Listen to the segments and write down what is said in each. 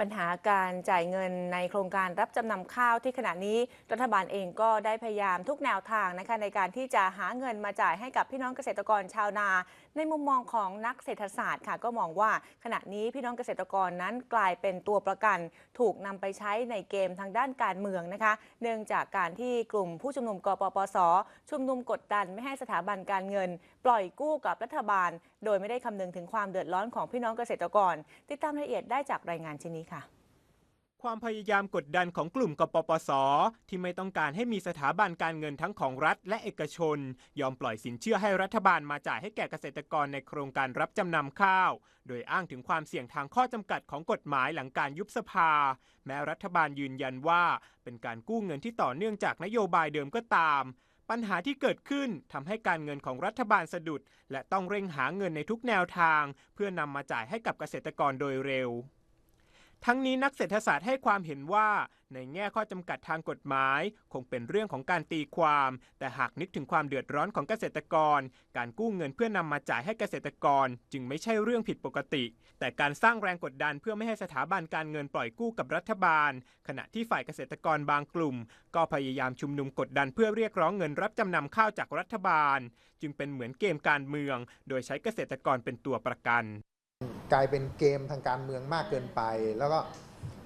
ปัญหาการจ่ายเงินในโครงการรับจำนำข้าวที่ขณะนี้รัฐบาลเองก็ได้พยายามทุกแนวทางนะคะในการที่จะหาเงินมาจ่ายให้กับพี่น้องเกษตรกรชาวนา ในมุมมองของนักเศรษฐศาสตร์ค่ะ ก็มองว่าขณะนี้พี่น้องเกษตรกรนั้นกลายเป็นตัวประกัน ถูกนำไปใช้ในเกมทางด้านการเมืองนะคะ เนื่องจากการที่กลุ่มผู้ชุมนุมกปปส ชุมนุมกดดันไม่ให้สถาบันการเงิน ปล่อยกู้กับรัฐบาล โดยไม่ได้คำนึงถึงความเดือดร้อนของพี่น้องเกษตรกร ติดตามรายละเอียดได้จากรายงานชิ้นนี้ค่ะ ความพยายามกดดันของกลุ่มกปปส ที่ไม่ต้องการให้มีสถาบันการเงินทั้งของรัฐและเอกชน ยอมปล่อยสินเชื่อให้รัฐบาลมาจ่ายให้แก่เกษตรกรในโครงการรับจำนำข้าว โดยอ้างถึงความเสี่ยงทางข้อจำกัดของกฎหมายหลังการยุบสภา แม้รัฐบาลยืนยันว่า เป็นการกู้เงินที่ต่อเนื่องจากนโยบายเดิมก็ตามปัญหาที่เกิดขึ้นทำให้การเงินของรัฐบาลสะดุด และต้องเร่งหาเงินในทุกแนวทาง เพื่อนำมาจ่ายให้กับเกษตรกรโดยเร็ว ทั้งนี้นักเศรษฐศาสตร์ให้ความเห็นว่าในแง่ข้อจำกัดทางกฎหมาย คงเป็นเรื่องของการตีความ แต่หากนึกถึงความเดือดร้อนของเกษตรกร การกู้เงินเพื่อนำมาจ่ายให้เกษตรกร จึงไม่ใช่เรื่องผิดปกติ แต่การสร้างแรงกดดันเพื่อไม่ให้สถาบันการเงินปล่อยกู้กับรัฐบาล ขณะที่ฝ่ายเกษตรกรบางกลุ่ม ก็พยายามชุมนุมกดดันเพื่อเรียกร้องเงินรับจำนำข้าวจากรัฐบาล จึงเป็นเหมือนเกมการเมือง โดยใช้เกษตรกรเป็นตัวประกัน กลายเป็นเกมทางการเมืองมากเกินไป แล้วก็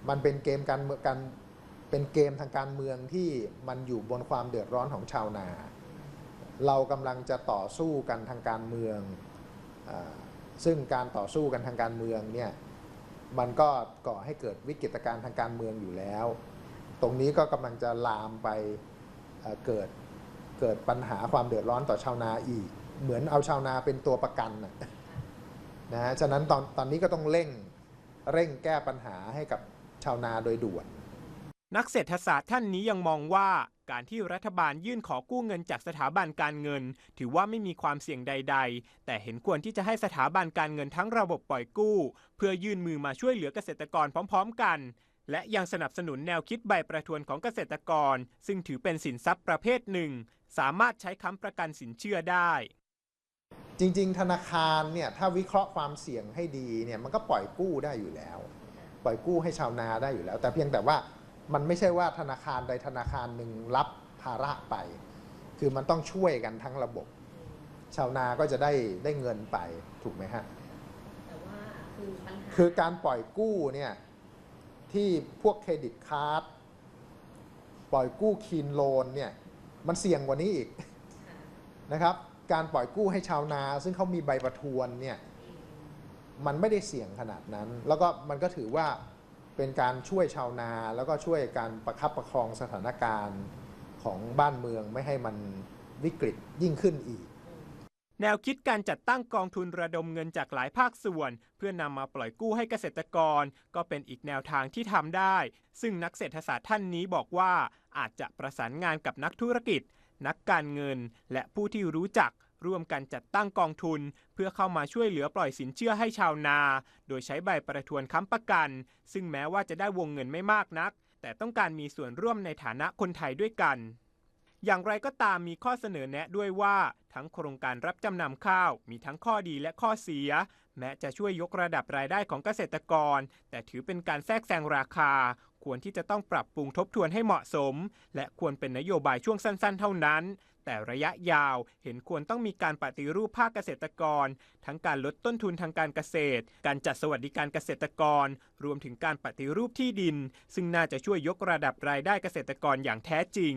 มันเป็นเกมการเมืองการเป็นเกมทางการเมืองที่มันอยู่บนความเดือดร้อนของชาวนา เรากำลังจะต่อสู้กันทางการเมืองอซึ่งการต่อสู้กันทางการเมืองเนี่ยมันก็ก่อให้เกิดวิกฤตการณ์ทางการเมืองอยู่แล้ว ตรงนี้ก็กำลังจะลามไปเเกิดเกิดปัญหาความเดือดร้อนต่อชาวนาอีก เหมือนเอาชาวนาเป็นตัวประกันนะ นะฮะฉะนั้นตอนตอนนี้ก็ต้องเร่งเร่งแก้ปัญหาให้กับชาวนาโดยด่วน นักเศรษฐศาสตร์ท่านนี้ยังมองว่าการที่รัฐบาลยื่นขอกู้เงินจากสถาบันการเงิน ถือว่าไม่มีความเสี่ยงใด ๆ แต่เห็นควรที่จะให้สถาบันการเงินทั้งระบบปล่อยกู้ เพื่อยื่นมือมาช่วยเหลือเกษตรกรพร้อม ๆ กัน และยังสนับสนุนแนวคิดใบประทวนของเกษตรกร ซึ่งถือเป็นสินทรัพย์ประเภทหนึ่ง สามารถใช้ค้ำประกันสินเชื่อได้ จริง ๆ ธนาคารเนี่ยถ้าวิเคราะห์ความเสี่ยงให้ดีเนี่ยมันก็ปล่อยกู้ได้อยู่แล้ว ปล่อยกู้ให้ชาวนาได้อยู่แล้ว แต่เพียงแต่ว่ามันไม่ใช่ว่าธนาคารใดธนาคารหนึ่งรับภาระไป คือมันต้องช่วยกันทั้งระบบ ชาวนาก็จะได้ได้เงินไปถูกไหมฮะแต่ว่าคือปัญหาคือการปล่อยกู้เนี่ยที่พวกเครดิตการ์ดปล่อยกู้คีนโลนเนี่ยมันเสี่ยงกว่านี้อีกค่ะนะครับ การปล่อยกู้ให้ชาวนา ซึ่งเขามีใบประทวนเนี่ยมันไม่ได้เสี่ยงขนาดนั้น แล้วก็มันก็ถือว่าเป็นการช่วยชาวนา แล้วก็ช่วยการประคับประคองสถานการณ์ของบ้านเมืองไม่ให้มันวิกฤตยิ่งขึ้นอีก แนวคิดการจัดตั้งกองทุนระดมเงินจากหลายภาคส่วน เพื่อนำมาปล่อยกู้ให้เกษตรกร ก็เป็นอีกแนวทางที่ทำได้ ซึ่งนักเศรษฐศาสตร์ท่านนี้บอกว่าอาจจะประสานงานกับนักธุรกิจ นักการเงิน และผู้ที่รู้จักร่วมกันจัดตั้งกองทุน เพื่อเข้ามาช่วยเหลือปล่อยสินเชื่อให้ชาวนา โดยใช้ใบประทวนค้ำประกัน ซึ่งแม้ว่าจะได้วงเงินไม่มากนัก แต่ต้องการมีส่วนร่วมในฐานะคนไทยด้วยกัน อย่างไรก็ตามมีข้อเสนอแนะด้วยว่าทั้งโครงการรับจำนำข้าว มีทั้งข้อดีและข้อเสีย แม้จะช่วยยกระดับรายได้ของเกษตรกร แต่ถือเป็นการแทรกแซงราคา ควรที่จะต้องปรับปรุงทบทวนให้เหมาะสม และควรเป็นนโยบายช่วงสั้น ๆ เท่านั้น แต่ระยะยาวเห็นควรต้องมีการปฏิรูปภาคเกษตรกร ทั้งการลดต้นทุนทางการเกษตร การจัดสวัสดิการเกษตรกร รวมถึงการปฏิรูปที่ดิน ซึ่งน่าจะช่วยยกระดับรายได้เกษตรกรอย่างแท้จริง